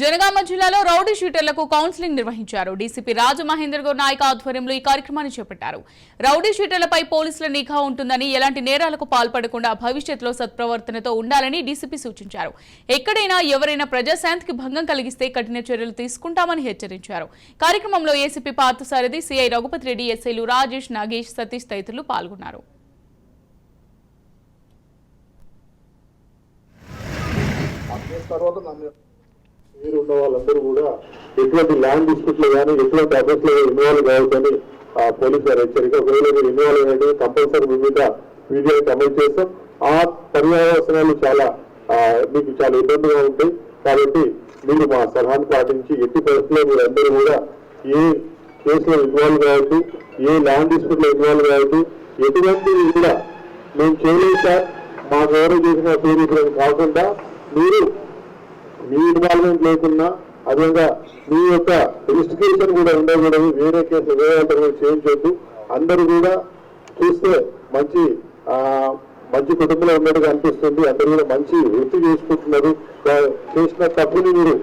జనగామ జిల్లాలో రౌడీ షీటర్లకు కౌన్సిలింగ్ నిర్వహించారు. డీసీపీ రాజమహేందర్ గౌడ్ నాయక్ ఆధ్వర్యంలో ఈ కార్యక్రమాన్ని చేపట్టారు. రౌడీ షీటర్లపై పోలీసుల నిఘా ఉంటుందని ఎలాంటి నేరాలకు పాల్పడకుండా భవిష్యత్తులో సత్ప్రవర్తనతో ఉండాలని డీసీపీ సూచించారు. ఎక్కడైనా ఎవరైనా ప్రజాశాంతికి భంగం కలిగిస్తే కఠిన చర్యలు తీసుకుంటామని హెచ్చరించారు. కార్యక్రమంలో ఏసీపీ పార్థసారథి సిఐ రఘుపతి రెడ్డి ఎస్ఐలు రాజేష్ నాగేష్ సతీష్ తదితరులు పాల్గొన్నారు. తర్వాత నన్ను మీరు ఉన్న వాళ్ళందరూ కూడా ఎటువంటి ల్యాండ్ డిస్ప్యూట్లో కానీ ఎటువంటి అఫెన్స్లో ఇన్వాల్వ్ కావద్దని ఆ పోలీసు గారు హెచ్చరిక. ఒకవేళ మీరు ఇన్వాల్వ్ అయితే కంపల్సరీ మీ మీద వీడియో అమలు చేస్తాం ఆ పర్యావసనాలు చాలా మీకు చాలా ఇబ్బందిగా ఉంటాయి. కాబట్టి మీరు మా సలహాను పాటించి ఎట్టి పరిస్థితుల్లో మీరు అందరూ కూడా ఏ కేసులో ఇన్వాల్వ్ కావద్దు ఏ ల్యాండ్ డిస్ప్యూట్లో ఇన్వాల్వ్ కావద్దు. ఎటువంటి కూడా మేము చేయలేదు సార్ మాకు ఎవరు చేసిన పేరు కాకుండా మీరు మీ ఇన్వాల్వ్మెంట్ లేకున్నా అదేవిధంగా మీ యొక్క ఇన్వెస్టిగేషన్ కూడా ఉండకూడదు. వేరే కేసు వేరే వాళ్ళతో కూడా చేయించొద్దు అందరూ కూడా చూస్తే మంచి మంచి కుటుంబంలో ఉన్నట్టుగా అనిపిస్తుంది. అందరూ కూడా మంచి వృత్తి చేసుకుంటున్నారు. చేసిన తప్పుని మీరు